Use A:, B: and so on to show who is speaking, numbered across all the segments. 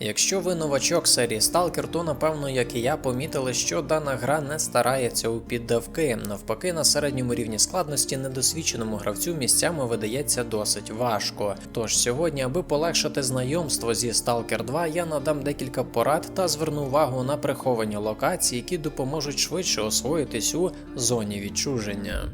A: Якщо ви новачок серії Stalker, то напевно, як і я, помітили, що дана гра не старається у піддавки. Навпаки, на середньому рівні складності недосвідченому гравцю місцями видається досить важко. Тож сьогодні, аби полегшити знайомство зі Stalker 2, я надам декілька порад та зверну увагу на приховані локації, які допоможуть швидше освоїтись у зоні відчуження.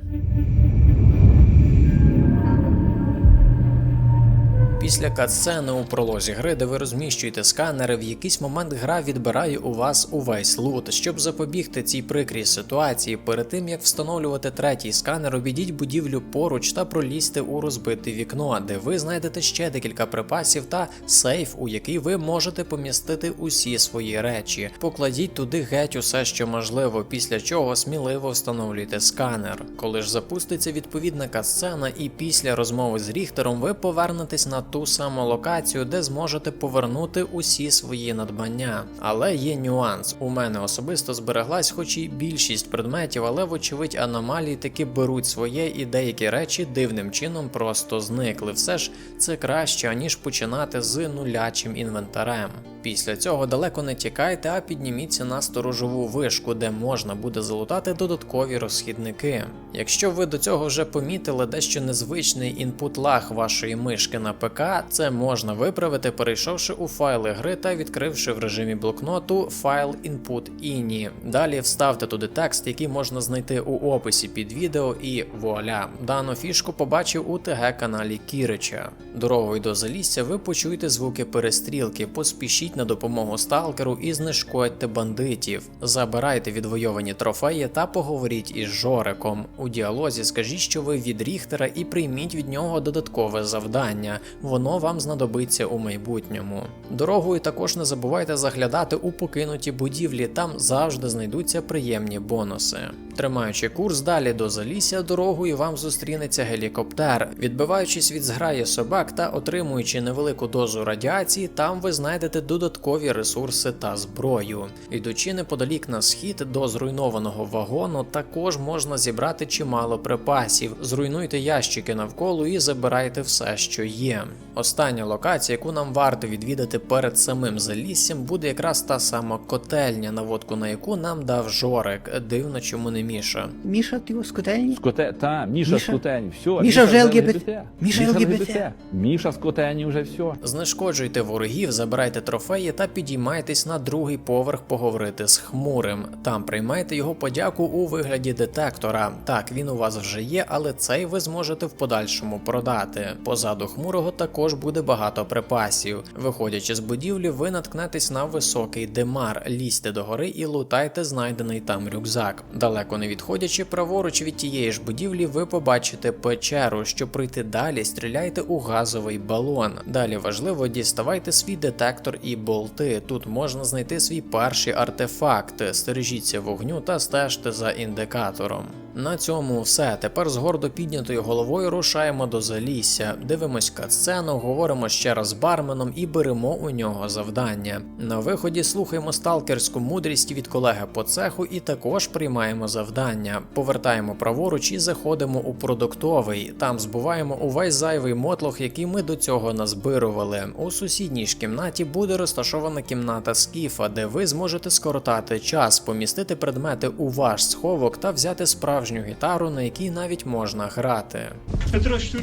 A: Після катсцени у пролозі гри, де ви розміщуєте сканери, в якийсь момент гра відбирає у вас увесь лут. Щоб запобігти цій прикрій ситуації, перед тим як встановлювати третій сканер, обійдіть будівлю поруч та пролізьте у розбите вікно, де ви знайдете ще декілька припасів та сейф, у який ви можете помістити усі свої речі. Покладіть туди геть усе, що можливо, після чого сміливо встановлюйте сканер. Коли ж запуститься відповідна катсцена, і після розмови з Ріхтером ви повернетесь на ту саму локацію, де зможете повернути усі свої надбання. Але є нюанс. У мене особисто збереглась, хоч і більшість предметів, але вочевидь аномалії таки беруть своє, і деякі речі дивним чином просто зникли. Все ж це краще, аніж починати з нулячим інвентарем. Після цього далеко не тікайте, а підніміться на сторожову вишку, де можна буде залутати додаткові розхідники. Якщо ви до цього вже помітили дещо незвичний інпут лаг вашої мишки на ПК, це можна виправити, перейшовши у файли гри та відкривши в режимі блокноту файл input ini. Далі вставте туди текст, який можна знайти у описі під відео, і вуаля. Дану фішку побачив у ТГ каналі Кірича. Дорогою до залісся ви почуєте звуки перестрілки, поспішіть на допомогу сталкеру і знешкодьте бандитів. Забирайте відвойовані трофеї та поговоріть із Жориком. У діалозі скажіть, що ви від Ріхтера і прийміть від нього додаткове завдання. Воно вам знадобиться у майбутньому. Дорогою також не забувайте заглядати у покинуті будівлі, там завжди знайдуться приємні бонуси. Тримаючи курс далі до залісся, дорогою вам зустрінеться гелікоптер. Відбиваючись від зграї собак та отримуючи невелику дозу радіації, там ви знайдете додаткові ресурси та зброю. Йдучи неподалік на схід до зруйнованого вагону, також можна зібрати чимало припасів. Зруйнуйте ящики навколо і забирайте все, що є. Остання локація, яку нам варто відвідати перед самим заліссям, буде якраз та сама котельня, наводку на яку нам дав Жорик. Дивно, чому не Міша.
B: Міша, ти у скотельні?
C: Скоте... Та, Міша,
B: Міша?
C: Скотені, все.
B: Міша вже ЛГБТ. Міша ЛГБТ.
C: Міша Скотені вже все.
A: Знешкоджуйте ворогів, забирайте трофеї та підіймайтесь на другий поверх поговорити з хмурим. Там приймайте його подяку у вигляді детектора. Так, він у вас вже є, але цей ви зможете в подальшому продати. Позаду хмурого також буде багато припасів. Виходячи з будівлі, ви наткнетесь на високий демар, лізьте до гори і лутайте знайдений там рюкзак. Далеко не відходячи праворуч від тієї ж будівлі, ви побачите печеру. Щоб пройти далі, стріляйте у газовий балон. Далі важливо діставайте свій детектор і болти. Тут можна знайти свій перший артефакт. Стережіться вогню та стежте за індикатором. На цьому все. Тепер з гордо піднятою головою рушаємо до залісся, дивимось катсцену, говоримо ще раз з барменом і беремо у нього завдання. На виході слухаємо сталкерську мудрість від колеги по цеху і також приймаємо завдання. Повертаємо праворуч і заходимо у продуктовий. Там збуваємо увесь зайвий мотлох, який ми до цього назбирували. У сусідній ж кімнаті буде розташована кімната скіфа, де ви зможете скоротати час, помістити предмети у ваш сховок та взяти справжню гітару, на якій навіть можна грати.
D: Петро Щур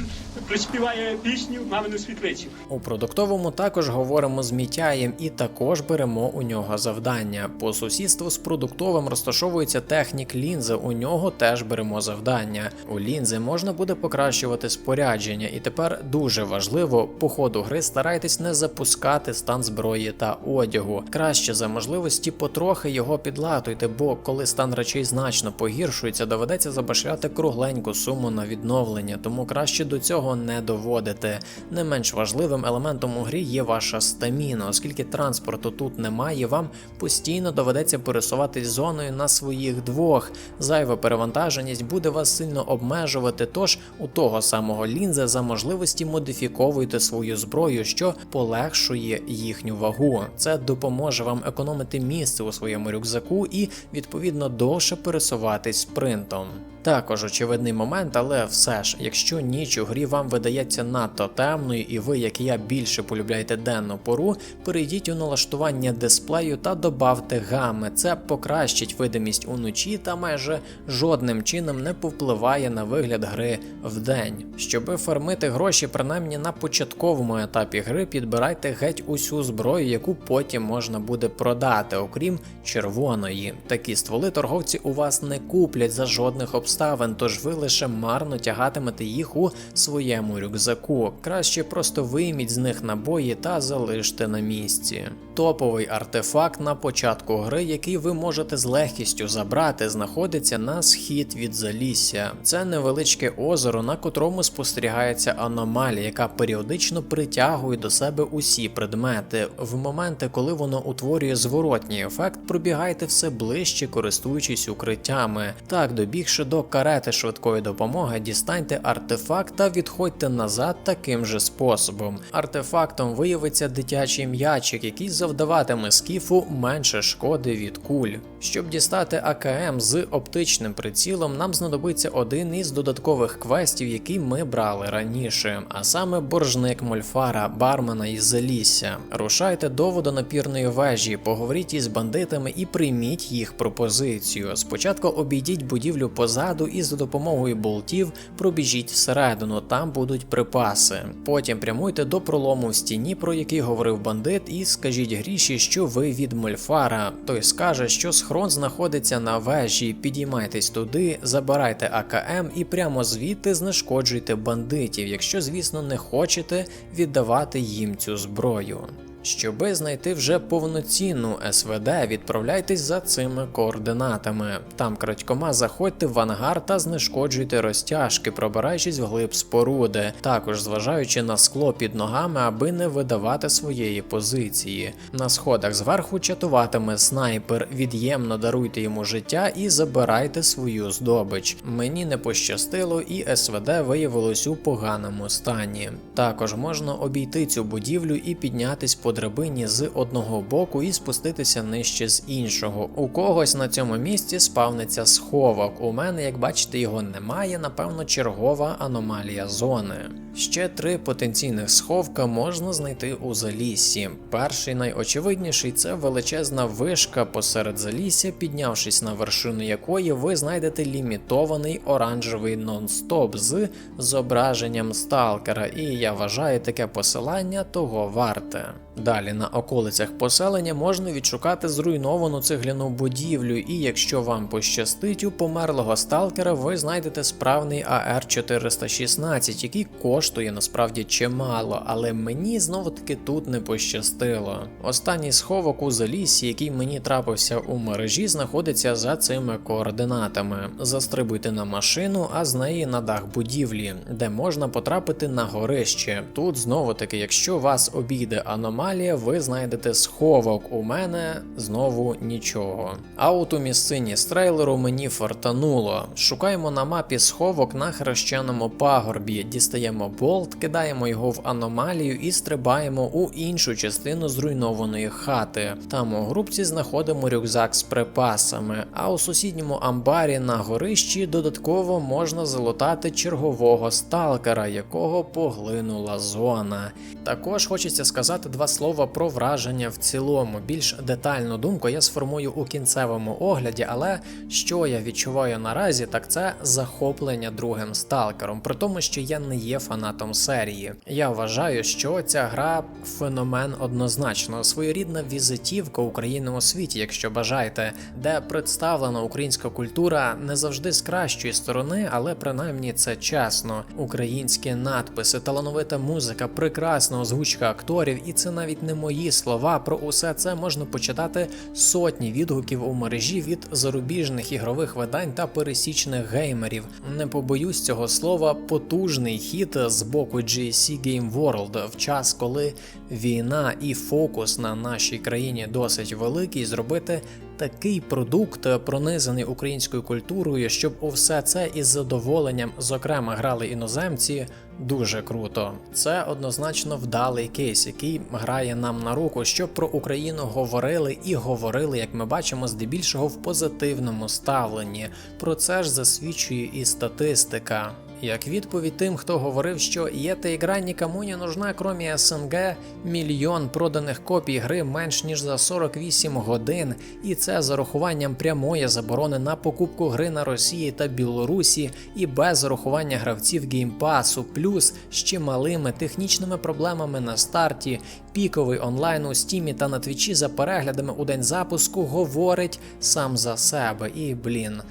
D: проспіває пісню Мамину світлицю.
A: У продуктовому також говоримо з Мітяєм і також беремо у нього завдання. По сусідству з продуктовим розташовується технік лінзи. У нього теж беремо завдання. У лінзи можна буде покращувати спорядження, і тепер дуже важливо по ходу гри старайтесь не запускати стан зброї та одягу. Краще за можливості потрохи його підлатуйте, бо коли стан речей значно погіршується, доведеться забашляти кругленьку суму на відновлення, тому краще до цього не доводити. Не менш важливим елементом у грі є ваша стаміна, оскільки транспорту тут немає, вам постійно доведеться пересуватись зоною на своїх двох. Зайва перевантаженість буде вас сильно обмежувати, тож у того самого лінза за можливості модифіковуйте свою зброю, що полегшує їхню вагу. Це допоможе вам економити місце у своєму рюкзаку і відповідно довше пересуватись спринтом. Також очевидний момент, але все ж, якщо ніч у грі вам видається надто темною, і ви, як і я, більше полюбляєте денну пору, перейдіть у налаштування дисплею та добавте гами. Це покращить видимість уночі та майже жодним чином не повпливає на вигляд гри вдень. Щоби фармити гроші, принаймні на початковому етапі гри, підбирайте геть усю зброю, яку потім можна буде продати, окрім червоної. Такі стволи торговці у вас не куплять за жодних обставин, тож ви лише марно тягатимете їх у своєму рюкзаку. Краще просто вийміть з них набої та залиште на місці. Топовий артефакт на початку гри, який ви можете з легкістю забрати, знаходиться на схід від залісся. Це невеличке озеро, на котрому спостерігається аномалія, яка періодично притягує до себе усі предмети. В моменти, коли воно утворює зворотній ефект, пробігайте все ближче, користуючись укриттями. Так, добігши до карети швидкої допомоги, дістаньте артефакт та відходьте назад таким же способом. Артефактом виявиться дитячий м'ячик, який завдаватиме скіфу менше шкоди від куль. Щоб дістати АКМ з оптичним прицілом, нам знадобиться один із додаткових квестів, які ми брали раніше, а саме боржник Мольфара, бармена із Залісся. Рушайте до водонапірної вежі, поговоріть із бандитами і прийміть їх пропозицію. Спочатку обійдіть будівлю позаду і за допомогою болтів пробіжіть всередину, там будуть припаси. Потім прямуйте до пролому в стіні, про який говорив бандит, і скажіть гріші, що ви від Мольфара. Той скаже, що схрон знаходиться на вежі. Підіймайтесь туди, забирайте АКМ і прямо звідти знешкоджуйте бандитів, якщо, звісно, не хочете віддавати їм цю зброю. Щоби знайти вже повноцінну СВД, відправляйтесь за цими координатами. Там крадькома заходьте в ангар та знешкоджуйте розтяжки, пробираючись вглиб споруди, також зважаючи на скло під ногами, аби не видавати своєї позиції. На сходах зверху чатуватиме снайпер, від'ємно даруйте йому життя і забирайте свою здобич. Мені не пощастило, і СВД виявилось у поганому стані. Також можна обійти цю будівлю і піднятись по драбині з одного боку і спуститися нижче з іншого. У когось на цьому місці спавниться сховок. У мене, як бачите, його немає. Напевно, чергова аномалія зони. Ще три потенційних сховка можна знайти у заліссі. Перший найочевидніший це величезна вишка посеред залісся, піднявшись на вершину якої ви знайдете лімітований оранжевий нон-стоп з зображенням сталкера, і я вважаю таке посилання того варте. Далі на околицях поселення можна відшукати зруйновану цегляну будівлю, і якщо вам пощастить, у померлого сталкера ви знайдете справний АР-416, який коштує насправді чимало, але мені знову таки тут не пощастило. Останній сховок у залісі, який мені трапився у мережі, знаходиться за цими координатами. Застрибуйте на машину, а з неї на дах будівлі, де можна потрапити на горище. Тут знову таки, якщо вас обійде аномалія, ви знайдете сховок. У мене знову нічого. А от у місцині з трейлеру мені фартануло. Шукаємо на мапі сховок на хрещеному пагорбі, дістаємо болт, кидаємо його в аномалію і стрибаємо у іншу частину зруйнованої хати. Там у групці знаходимо рюкзак з припасами, а у сусідньому амбарі на горищі додатково можна залутати чергового сталкера, якого поглинула зона. Також хочеться сказати два слова про враження в цілому. Більш детальну думку я сформую у кінцевому огляді, але що я відчуваю наразі, так це захоплення другим сталкером, при тому, що я не є фанатом серії. Я вважаю, що ця гра феномен однозначно, своєрідна візитівка України у світі, якщо бажаєте, де представлена українська культура не завжди з кращої сторони, але принаймні це чесно. Українські надписи, талановита музика, прекрасна озвучка акторів, і це навіть не мої слова. Про усе це можна почитати сотні відгуків у мережі від зарубіжних ігрових видань та пересічних геймерів. Не побоюсь цього слова, потужний хід з боку GSC Game World в час, коли війна і фокус на нашій країні досить великий, зробити такий продукт, е, пронизаний українською культурою, щоб у все це із задоволенням, зокрема, грали іноземці. Дуже круто. Це однозначно вдалий кейс, який грає нам на руку, щоб про Україну говорили і говорили, як ми бачимо, здебільшого в позитивному ставленні. Про це ж засвідчує і статистика. Як відповідь тим, хто говорив, що є та ігра нікому не нужна, крім СНГ, мільйон проданих копій гри менш ніж за 48 годин, і це з урахуванням прямої заборони на покупку гри на Росії та Білорусі, і без урахування гравців геймпасу, плюс з чималими технічними проблемами на старті, піковий онлайн у стімі та на твічі за переглядами у день запуску говорить сам за себе. І блін.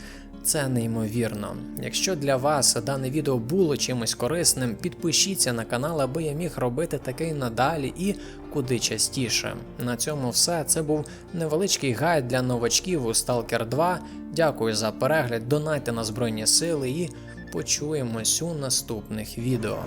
A: Це неймовірно. Якщо для вас дане відео було чимось корисним, підпишіться на канал, аби я міг робити таке й надалі і куди частіше. На цьому все. Це був невеличкий гайд для новачків у Stalker 2. Дякую за перегляд, донайте на Збройні Сили і почуємось у наступних відео.